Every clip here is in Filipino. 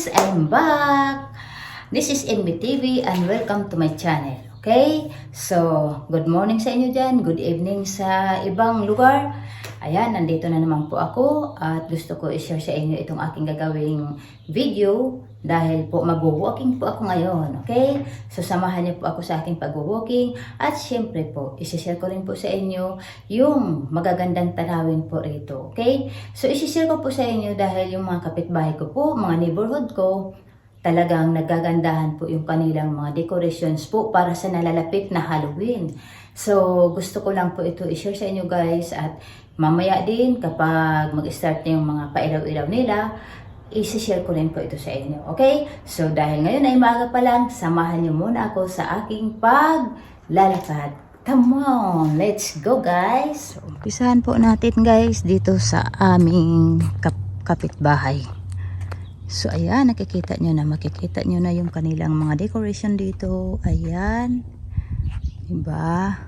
guys! I'm back! This is NB TV and welcome to my channel. Okay? So, good morning sa inyo dyan. Good evening sa ibang lugar. Ayan, nandito na naman po ako at gusto ko i-share sa inyo itong aking gagawing video dahil po mag-walking po ako ngayon. Okay? So, samahan niyo po ako sa aking pag-walking at syempre po, isi-share ko rin po sa inyo yung magagandang tanawin po rito. Okay? So, isi-share ko po sa inyo dahil yung mga kapitbahay ko po, mga neighborhood ko, talagang nagagandahan po yung kanilang mga decorations po para sa nalalapit na Halloween. So, gusto ko lang po ito i-share sa inyo guys at mamaya din kapag mag-start na yung mga pailaw-ilaw nila, isi-share ko rin po ito sa inyo. Okay? So, dahil ngayon ay maaga pa lang, samahan niyo muna ako sa aking paglalakad. Come on, let's go guys! Umpisahan po natin guys dito sa aming kap kapitbahay. So, ayan, nakikita nyo na, makikita nyo na yung kanilang mga decoration dito. Ayan. Diba?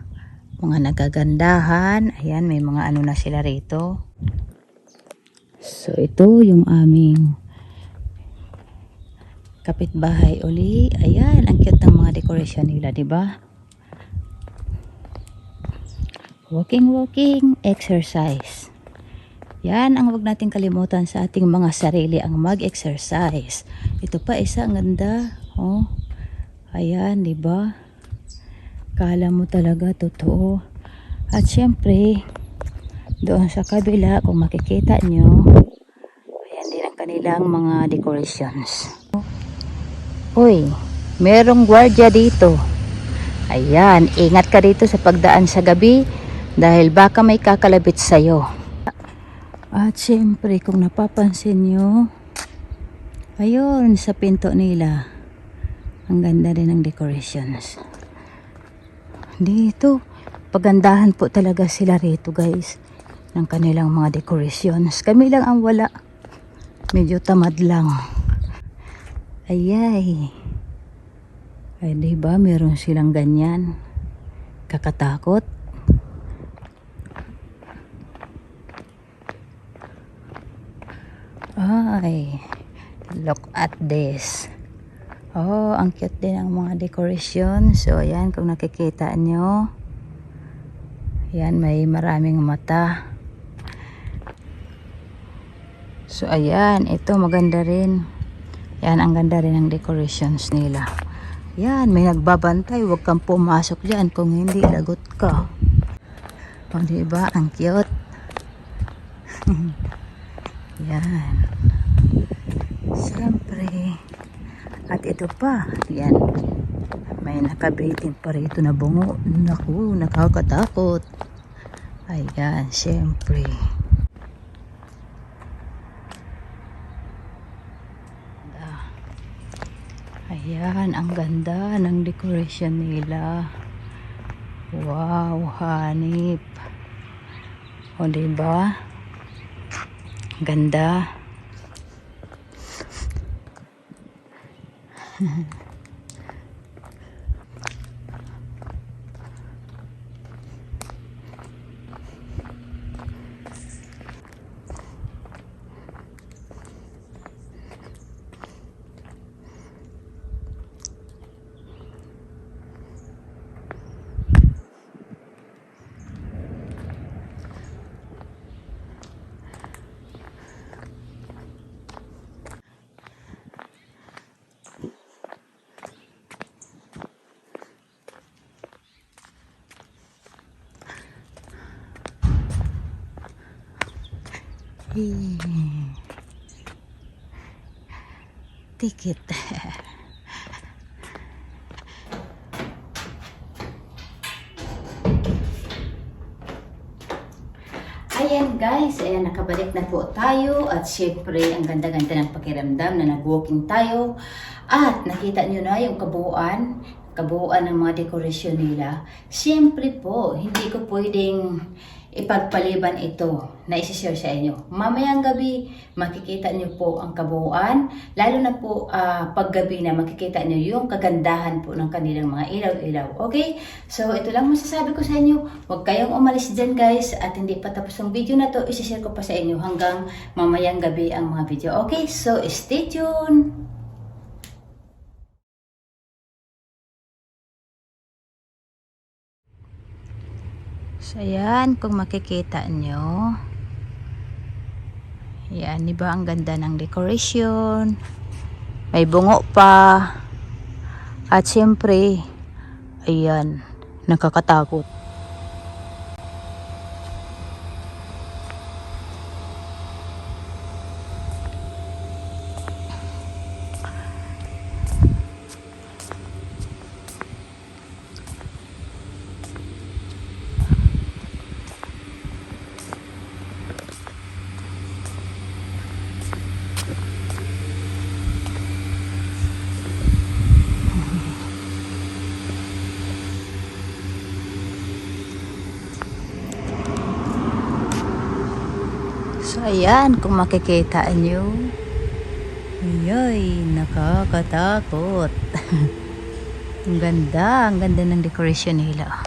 Mga nagagandahan. Ayan, may mga ano na sila rito. So, ito yung aming kapitbahay uli. Ayan, ang cute ng mga decoration nila, diba? Walking, walking, exercise. Yan ang wag nating kalimutan sa ating mga sarili ang mag-exercise. Ito pa isa ang ganda, oh. Ayan, 'di ba? Kala mo talaga totoo. At syempre, doon sa kabila kung makikita nyo, ayan din ang kanilang mga decorations. Uy, merong gwardiya dito. Ayan, ingat ka dito sa pagdaan sa gabi dahil baka may kakalabit sa'yo. At syempre, kung napapansin nyo, ayun, sa pinto nila, ang ganda rin ng decorations. Dito, pagandahan po talaga sila rito guys, ng kanilang mga decorations. Kami lang ang wala. Medyo tamad lang. Ayay. Ay, diba, meron silang ganyan. Kakatakot. Ay, look at this. Oh, ang cute din ang mga decoration. So, ayan, kung nakikita nyo. Ayan, may maraming mata. So, ayan, ito maganda rin. Ayan, ang ganda rin ng decorations nila. Ayan, may nagbabantay. Huwag kang pumasok dyan kung hindi lagot ka. O, diba? Ang cute. Yan. Siyempre. At ito pa. Yan. May nakabitin pa rito na bungo. Naku, nakakatakot. Ayan, siyempre. Ayan, ang ganda ng decoration nila. Wow, hanip. O, diba? Ganda. Hmm. Tikit. Ayan guys, ayan nakabalik na po tayo at syempre ang ganda-ganda ng pakiramdam na nag-walking tayo at nakita nyo na yung kabuuan, kabuuan ng mga dekorasyon nila. Syempre po, hindi ko pwedeng ipagpaliban ito na isi-share sa inyo. Mamayang gabi, makikita niyo po ang kabuuan. Lalo na po ah, paggabi na makikita niyo yung kagandahan po ng kanilang mga ilaw-ilaw. Okay? So, ito lang masasabi ko sa inyo. Huwag kayong umalis dyan guys. At hindi pa tapos ang video na to, isi-share ko pa sa inyo hanggang mamayang gabi ang mga video. Okay? So, stay tuned! Ayan, kung makikita nyo. Yan, di ba ang ganda ng decoration? May bungo pa. At syempre, ayan, nakakatakot. Ayan, kung makikita nyo. Ayoy, nakakatakot. ang ganda, ang ganda ng decoration nila.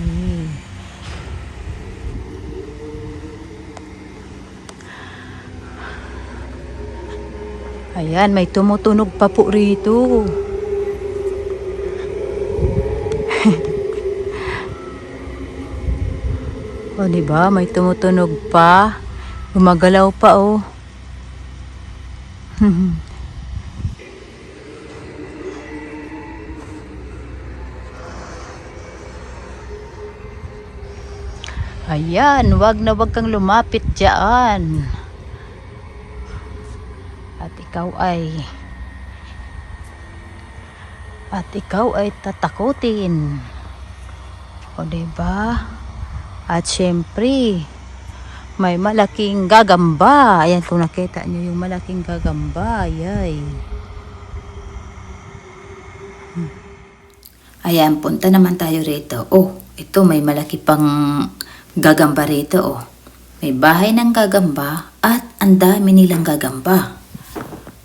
Ay. Ayan, may tumutunog pa po rito. O, di ba? May tumutunog pa. Gumagalaw pa, oh. Ayan, wag na wag kang lumapit dyan. At ikaw ay at ikaw ay tatakutin. O, diba? At syempre, may malaking gagamba. Ayan, kung nakita nyo yung malaking gagamba. Ayay. Ayan, punta naman tayo rito. Oh, ito may malaki pang gagamba rito. Oh. May bahay ng gagamba at ang dami nilang gagamba.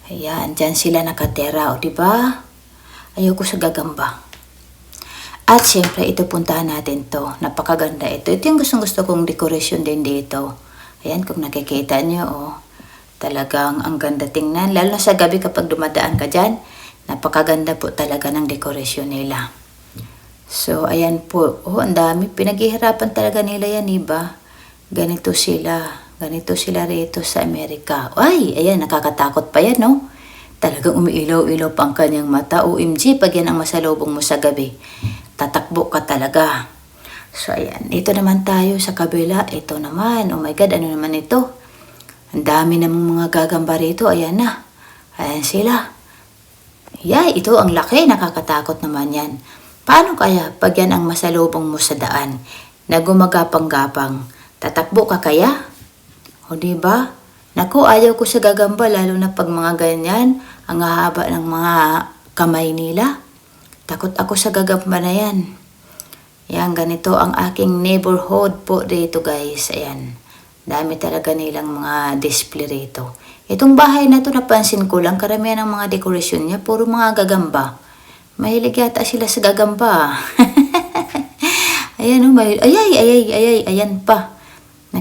Ayan, dyan sila nakatera. O, di ba? Ayoko sa gagamba. At syempre, ito puntahan natin to. Napakaganda ito. Ito yung gustong gusto kong decoration din dito. Ayan, kung nakikita nyo, oh. Talagang ang ganda tingnan. Lalo sa gabi kapag dumadaan ka dyan, napakaganda po talaga ng decoration nila. So, ayan po. Oh, ang dami. Pinaghihirapan talaga nila yan, iba. Ganito sila. Ganito sila rito sa Amerika. Ay, ayan, nakakatakot pa yan, no? Talagang umiilaw-ilaw pa ang kanyang mata. OMG, pag yan ang masalubong mo sa gabi tatakbo ka talaga. So, ayan. Ito naman tayo sa kabila. Ito naman. Oh my God, ano naman ito? Ang dami namang mga gagamba rito. Ayan na. Ayan sila. Yay, ito ang laki. Nakakatakot naman yan. Paano kaya pag yan ang masalubong mo sa daan na gumagapang-gapang? Tatakbo ka kaya? O ba? Naku, ayaw ko sa gagamba lalo na pag mga ganyan, ang haba ng mga kamay nila. Takot ako sa gagamba na yan. Yan, ganito ang aking neighborhood po dito guys. Ayan. Dami talaga nilang mga display rito. Itong bahay na to napansin ko lang, karamihan ng mga dekorasyon niya, puro mga gagamba. Mahilig yata sila sa gagamba. ayan oh, mahilig. Ayay, ayay, ayay, ayan pa.